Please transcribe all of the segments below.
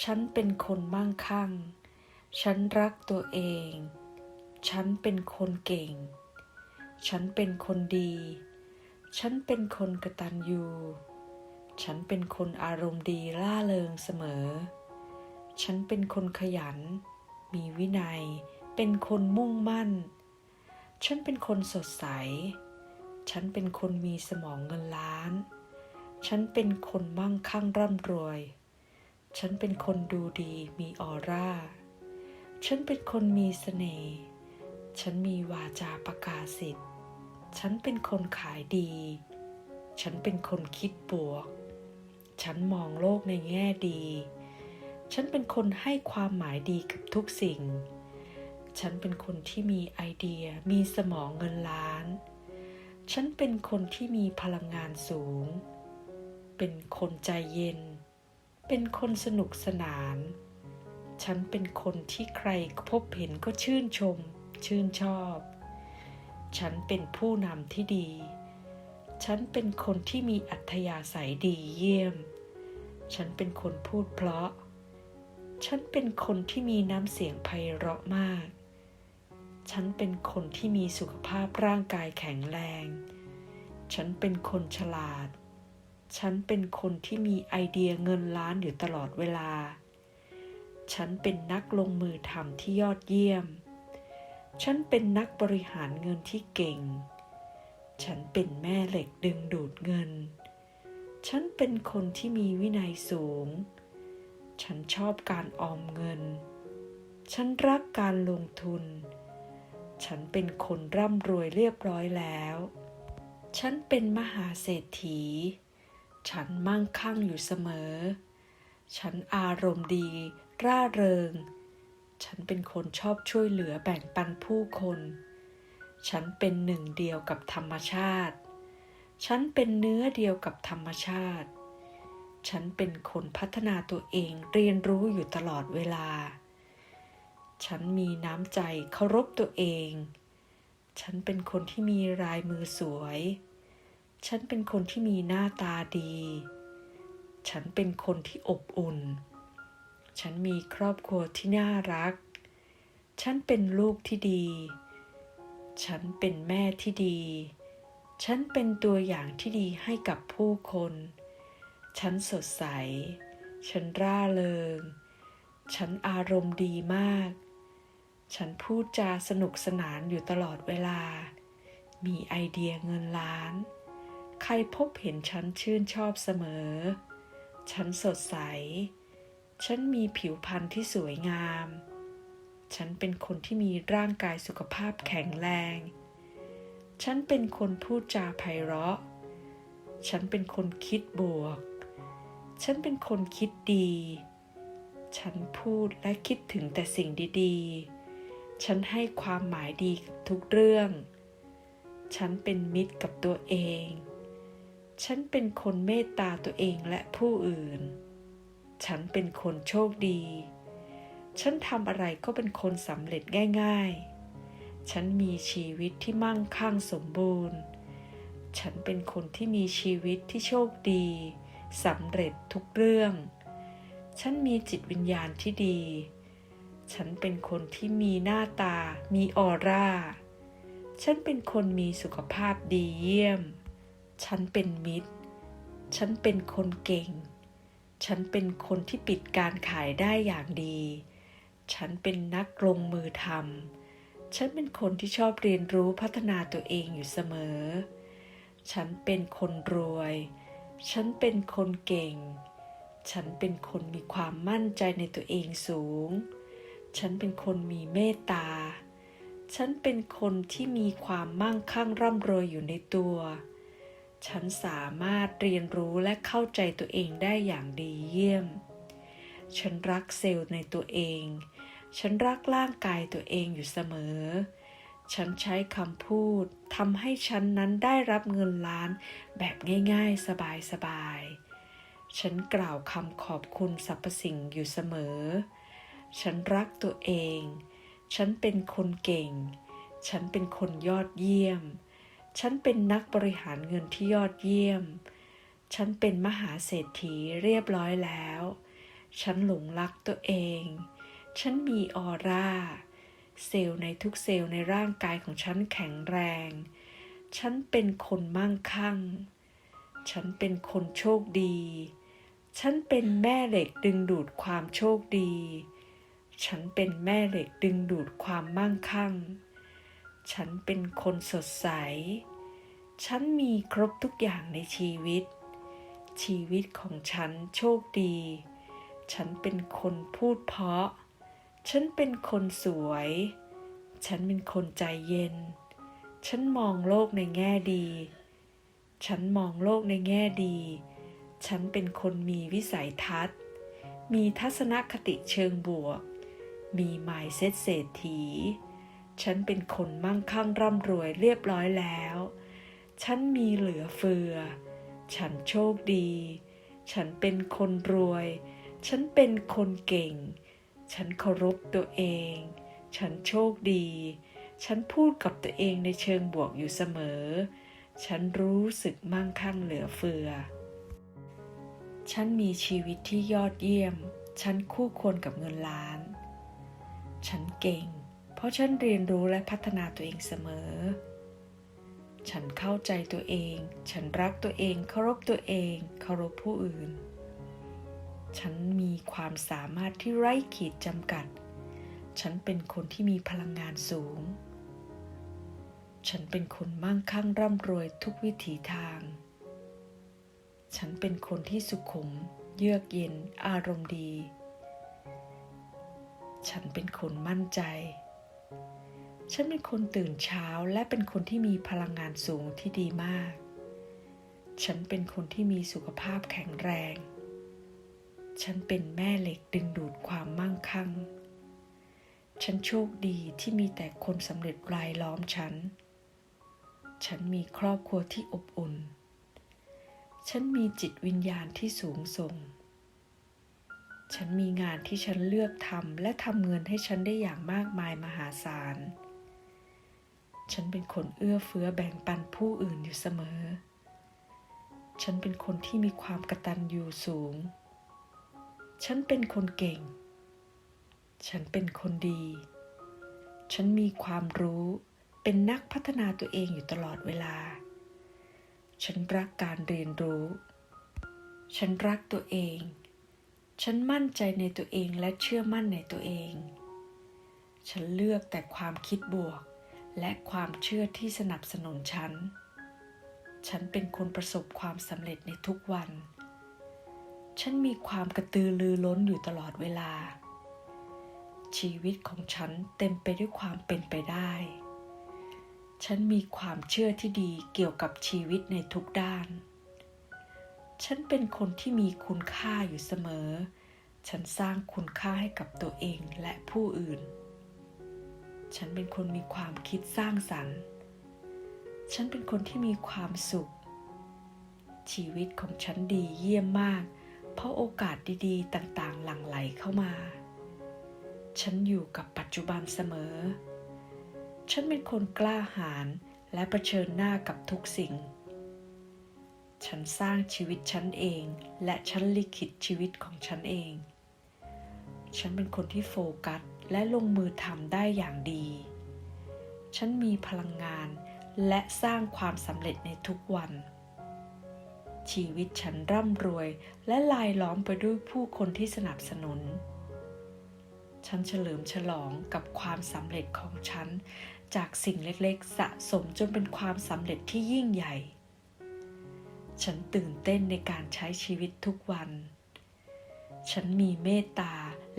ฉันเป็นคนมั่งคั่ง ฉันรักตัวเอง ฉันเป็นคนเก่ง ฉันเป็นคนดี ฉันเป็นคนกระตัญญูฉันเป็นคนอารมณ์ดีล่าเริงเสมอ ฉันเป็นคนขยัน มีวินัย เป็นคนมุ่งมั่น ฉันเป็นคนสดใส ฉันเป็นคนมีสมองเงินล้าน ฉันเป็นคนมั่งคั่งร่ำรวย ฉันเป็นคนดูดีมีออร่า ฉันเป็นคนมีเสน่ห์ ฉันมีวาจาประกาศสิทธิ์ ฉันเป็นคนขายดี ฉันเป็นคนคิดบวก ฉันมองโลกในแง่ดี ฉันเป็นคนให้ความหมายดีกับทุกสิ่ง ฉันเป็นคนที่มีไอเดียมีสมองเงินล้าน ฉันเป็นคนที่มีพลังงานสูง เป็นคนใจเย็น เป็นคนสนุกสนาน ฉันเป็นคนที่ใครพบเห็นก็ชื่นชม ชื่นชอบ ฉันเป็นผู้นำที่ดี ฉันเป็นคนที่มีอัธยาศัยดีเยี่ยม ฉันเป็นคนพูดเพราะ ฉันเป็นคนที่มีน้ำเสียงไพเราะมาก ฉันเป็นคนที่มีสุขภาพร่างกายแข็งแรง ฉันเป็นคนฉลาด ฉันเป็นคนที่มีไอเดียเงินล้านอยู่ตลอดเวลา ฉันเป็นนักลงมือทำที่ยอดเยี่ยม ฉันเป็นนักบริหารเงินที่เก่ง ฉันเป็นแม่เหล็กดึงดูดเงิน ฉันเป็นคนที่มีวินัยสูง ฉันชอบการออมเงิน ฉันรักการลงทุน ฉันเป็นคนร่ำรวยเรียบร้อยแล้ว ฉันเป็นมหาเศรษฐี ฉันมั่งคั่งอยู่เสมอ ฉันอารมณ์ดี ร่าเริง ฉันเป็นคนชอบช่วยเหลือแบ่งปันผู้คน ฉันเป็นหนึ่งเดียวกับธรรมชาติ ฉันเป็นเนื้อเดียวกับธรรมชาติ ฉันเป็นคนพัฒนาตัวเองเรียนรู้อยู่ตลอดเวลา ฉันมีน้ำใจเคารพตัวเอง ฉันเป็นคนที่มีลายมือสวย ฉันเป็นคนที่มีหน้าตาดี ฉันเป็นคนที่อบอุ่น ฉันมีครอบครัวที่น่ารัก ฉันเป็นลูกที่ดี ฉันเป็นแม่ที่ดี ฉันเป็นตัวอย่างที่ดีให้กับผู้คน ฉันสดใส ฉันร่าเริง ฉันอารมณ์ดีมาก ฉันพูดจาสนุกสนานอยู่ตลอดเวลามีไอเดียเงินล้าน ใครพบเห็นฉันชื่นชอบเสมอ ฉันสดใส ฉันมีผิวพรรณที่สวยงาม ฉันเป็นคนที่มีร่างกายสุขภาพแข็งแรง ฉันเป็นคนพูดจาไพเราะ ฉันเป็นคนคิดบวก ฉันเป็นคนคิดดี ฉันพูดและคิดถึงแต่สิ่งดีๆ ฉันให้ความหมายดีกับทุกเรื่องฉันเป็นมิตรกับตัวเอง ฉันเป็นคนเมตตาตัวเองและผู้อื่น ฉันเป็นคนโชคดี ฉันทำอะไรก็เป็นคนสำเร็จง่าย ๆ ฉันมีชีวิตที่มั่งคั่งสมบูรณ์ ฉันเป็นคนที่มีชีวิตที่โชคดีสำเร็จทุกเรื่อง ฉันมีจิตวิญญาณที่ดี ฉันเป็นคนที่มีหน้าตา มีออร่า ฉันเป็นคนมีสุขภาพดีเยี่ยม ฉันเป็นมิตร ฉันเป็นคนเก่ง ฉันเป็นคนที่ปิดการขายได้อย่างดี ฉันเป็นนักลงมือทำ ฉันเป็นคนที่ชอบเรียนรู้พัฒนาตัวเองอยู่เสมอ ฉันเป็นคนรวย ฉันเป็นคนเก่ง ฉันเป็นคนมีความมั่นใจในตัวเองสูง ฉันเป็นคนมีเมตตา ฉันเป็นคนที่มีความมั่งคั่งร่ำรวยอยู่ในตัว ฉันสามารถเรียนรู้และเข้าใจตัวเองได้อย่างดีเยี่ยม ฉันรักเซลล์ในตัวเอง ฉันรักร่างกายตัวเองอยู่เสมอ ฉันใช้คำพูดทำให้ฉันนั้นได้รับเงินล้านแบบง่าย ๆ สบายๆ ฉันกล่าวคำขอบคุณสรรพสิ่งอยู่เสมอ ฉันรักตัวเอง ฉันเป็นคนเก่ง ฉันเป็นคนยอดเยี่ยม ฉันเป็นนักบริหารเงินที่ยอดเยี่ยม ฉันเป็นมหาเศรษฐีเรียบร้อยแล้ว ฉันหลงรักตัวเอง ฉันมีออร่า เซลล์ในทุกเซลล์ในร่างกายของฉันแข็งแรง ฉันเป็นคนมั่งคั่ง ฉันเป็นคนโชคดี ฉันเป็นแม่เหล็กดึงดูดความโชคดี ฉันเป็นแม่เหล็กดึงดูดความมั่งคั่ง ฉันเป็นคนสดใส ฉันมีครบทุกอย่างในชีวิต ชีวิตของฉันโชคดี ฉันเป็นคนพูดเพราะ ฉันเป็นคนสวย ฉันเป็นคนใจเย็น ฉันมองโลกในแง่ดี ฉันมองโลกในแง่ดี ฉันเป็นคนมีวิสัยทัศน์ มีทัศนคติเชิงบวก มีหมเซตเศรษฐี ฉันเป็นคนมั่งคั่งร่ำรวยเรียบร้อยแล้ว ฉันมีเหลือเฟือ ฉันโชคดี ฉันเป็นคนรวย ฉันเป็นคนเก่ง ฉันเคารพตัวเอง ฉันโชคดี ฉันพูดกับตัวเองในเชิงบวกอยู่เสมอ ฉันรู้สึกมั่งคั่งเหลือเฟือ ฉันมีชีวิตที่ยอดเยี่ยม ฉันคู่ควรกับเงินล้าน ฉันเก่ง ราะฉันเรียนรู้และพัฒนาตัวเองเสมอ ฉันเข้าใจตัวเอง ฉันรักตัวเอง เคารพตัวเอง เคารพผู้อื่น ฉันมีความสามารถที่ไร้ขีดจำกัด ฉันเป็นคนที่มีพลังงานสูง ฉันเป็นคนมั่งคั่งร่ำรวยทุกวิถีทาง ฉันเป็นคนที่สุขุม เยือกเย็น อารมณ์ดี ฉันเป็นคนมั่นใจ ฉันเป็นคนตื่นเช้าและเป็นคนที่มีพลังงานสูงที่ดีมาก ฉันเป็นคนที่มีสุขภาพแข็งแรง ฉันเป็นแม่เหล็กดึงดูดความมั่งคั่ง ฉันโชคดีที่มีแต่คนสำเร็จรายล้อมฉัน ฉันมีครอบครัวที่อบอุ่น ฉันมีจิตวิญญาณที่สูงส่ง ฉันมีงานที่ฉันเลือกทำและทำเงินให้ฉันได้อย่างมากมายมหาศาล ฉันเป็นคนเอื้อเฟื้อแบ่งปันผู้อื่นอยู่เสมอ ฉันเป็นคนที่มีความกระตัญญูสูง ฉันเป็นคนเก่ง ฉันเป็นคนดี ฉันมีความรู้เป็นนักพัฒนาตัวเองอยู่ตลอดเวลา ฉันรักการเรียนรู้ ฉันรักตัวเอง ฉันมั่นใจในตัวเองและเชื่อมั่นในตัวเอง ฉันเลือกแต่ความคิดบวก และความเชื่อที่สนับสนุนฉัน ฉันเป็นคนประสบความสำเร็จในทุกวัน ฉันมีความกระตือรือร้นอยู่ตลอดเวลา ชีวิตของฉันเต็มไปด้วยความเป็นไปได้ ฉันมีความเชื่อที่ดีเกี่ยวกับชีวิตในทุกด้าน ฉันเป็นคนที่มีคุณค่าอยู่เสมอ ฉันสร้างคุณค่าให้กับตัวเองและผู้อื่น ฉันเป็นคนมีความคิดสร้างสรรค์ ฉันเป็นคนที่มีความสุข ชีวิตของฉันดีเยี่ยมมาก เพราะโอกาสดีๆ ต่างๆ หลั่งไหลเข้ามา ฉันอยู่กับปัจจุบันเสมอ ฉันเป็นคนกล้าหาญและะเผชิญหน้ากับทุกสิ่ง ฉันสร้างชีวิตฉันเอง และฉันลิขิตชีวิตของฉันเอง ฉันเป็นคนที่โฟกัส และลงมือทำได้อย่างดี ฉันมีพลังงานและสร้างความสำเร็จในทุกวัน ชีวิตฉันร่ำรวยและลายล้อมไปด้วยผู้คนที่สนับสนุน ฉันเฉลิมฉลองกับความสำเร็จของฉัน จากสิ่งเล็กๆ สะสมจนเป็นความสำเร็จที่ยิ่งใหญ่ ฉันตื่นเต้นในการใช้ชีวิตทุกวัน ฉันมีเมตตา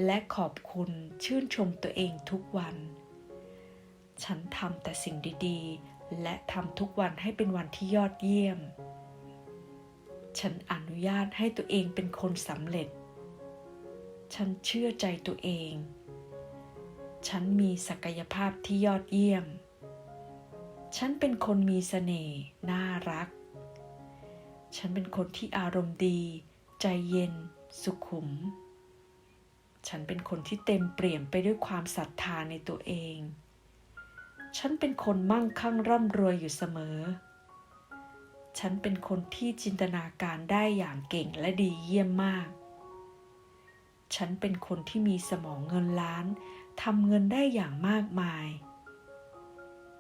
และขอบคุณชื่นชมตัวเองทุกวัน ฉันทำแต่สิ่งดีๆ และทำทุกวันให้เป็นวันที่ยอดเยี่ยม ฉันอนุญาตให้ตัวเองเป็นคนสำเร็จ ฉันเชื่อใจตัวเอง ฉันมีศักยภาพที่ยอดเยี่ยม ฉันเป็นคนมีเสน่ห์น่ารัก ฉันเป็นคนที่อารมณ์ดี ใจเย็น สุขุม ฉันเป็นคนที่เต็มเปลี่ยมไปด้วยความศรัทธาในตัวเอง ฉันเป็นคนมั่งคั่งร่ำรวยอยู่เสมอ ฉันเป็นคนที่จินตนาการได้อย่างเก่งและดีเยี่ยมมาก ฉันเป็นคนที่มีสมองเงินล้านทำเงินได้อย่างมากมาย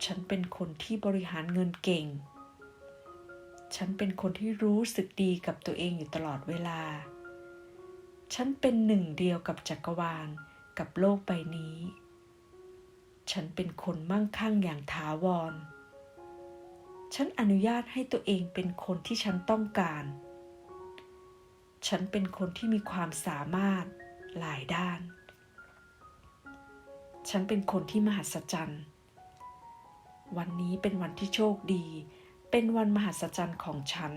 ฉันเป็นคนที่บริหารเงินเก่ง ฉันเป็นคนที่รู้สึกดีกับตัวเองอยู่ตลอดเวลา ฉันเป็นหนึ่งเดียวกับจักรวาลกับโลกใบนี้ ฉันเป็นคนมั่งคั่งอย่างถาวร ฉันอนุญาตให้ตัวเองเป็นคนที่ฉันต้องการ ฉันเป็นคนที่มีความสามารถหลายด้าน ฉันเป็นคนที่มหัศจรรย์ วันนี้เป็นวันที่โชคดี เป็นวันมหัศจรรย์ของฉัน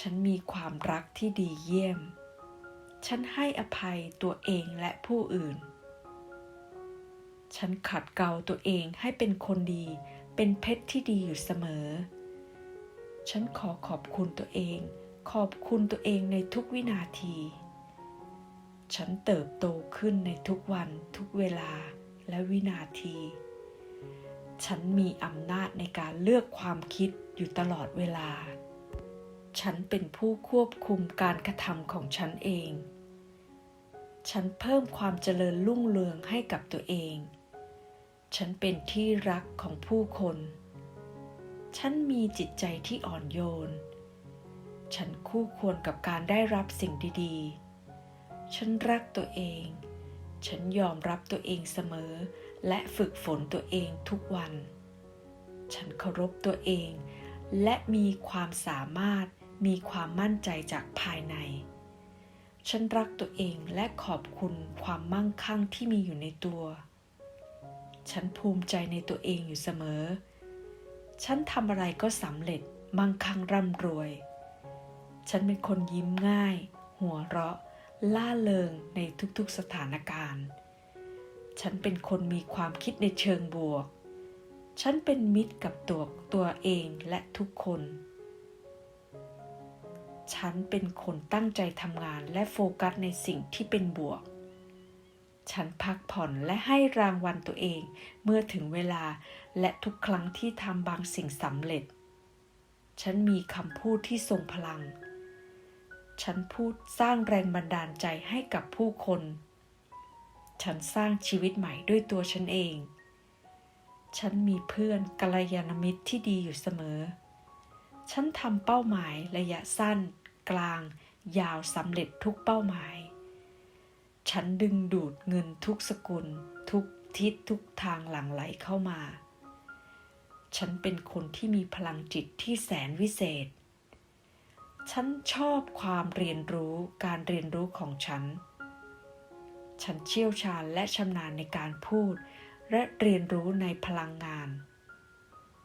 ฉันมีความรักที่ดีเยี่ยม ฉันให้อภัยตัวเองและผู้อื่น ฉันขัดเกลาตัวเองให้เป็นคนดี เป็นเพชรที่ดีอยู่เสมอ ฉันขอขอบคุณตัวเอง ขอบคุณตัวเองในทุกวินาที ฉันเติบโตขึ้นในทุกวันทุกเวลาและวินาที ฉันมีอำนาจในการเลือกความคิดอยู่ตลอดเวลา ฉันเป็นผู้ควบคุมการกระทำของฉันเอง ฉันเพิ่มความเจริญรุ่งเรืองให้กับตัวเอง ฉันเป็นที่รักของผู้คน ฉันมีจิตใจที่อ่อนโยน ฉันคู่ควรกับการได้รับสิ่งดีๆ ฉันรักตัวเอง ฉันยอมรับตัวเองเสมอ และฝึกฝนตัวเองทุกวัน ฉันเคารพตัวเองและมีความสามารถ มีความมั่นใจจากภายใน ฉันรักตัวเองและขอบคุณความมั่งคั่งที่มีอยู่ในตัว ฉันภูมิใจในตัวเองอยู่เสมอ ฉันทำอะไรก็สำเร็จมั่งคั่งร่ำรวย ฉันเป็นคนยิ้มง่าย หัวเราะ ล่าเริงในทุกๆสถานการณ์ ฉันเป็นคนมีความคิดในเชิงบวก ฉันเป็นมิตรกับตัวตัวเองและทุกคน ฉันเป็นคนตั้งใจทำงานและโฟกัสในสิ่งที่เป็นบวก ฉันพักผ่อนและให้รางวัลตัวเองเมื่อถึงเวลาและทุกครั้งที่ทำบางสิ่งสำเร็จ ฉันมีคำพูดที่ทรงพลัง ฉันพูดสร้างแรงบันดาลใจให้กับผู้คน ฉันสร้างชีวิตใหม่ด้วยตัวฉันเอง ฉันมีเพื่อนกัลยาณมิตรที่ดีอยู่เสมอ ฉันทำเป้าหมายระยะสั้น กลาง ยาวสำเร็จทุกเป้าหมาย ฉันดึงดูดเงินทุกสกุล ทุกทิศทุกทางหลั่งไหลเข้ามา ฉันเป็นคนที่มีพลังจิตที่แสนวิเศษ ฉันชอบความเรียนรู้การเรียนรู้ของฉัน ฉันเชี่ยวชาญและชำนาญในการพูด และเรียนรู้ในพลังงาน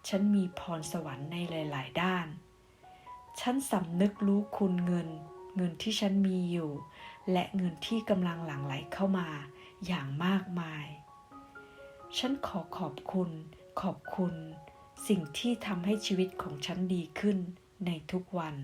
ฉันมีพรสวรรค์ในหลาย ๆ ด้าน ฉันสำนึกรู้คุณเงิน เงินที่ฉันมีอยู่ และเงินที่กำลังหลั่งไหลเข้ามาอย่างมากมาย ฉันขอขอบคุณ ขอบคุณ สิ่งที่ทำให้ชีวิตของฉันดีขึ้นในทุกวัน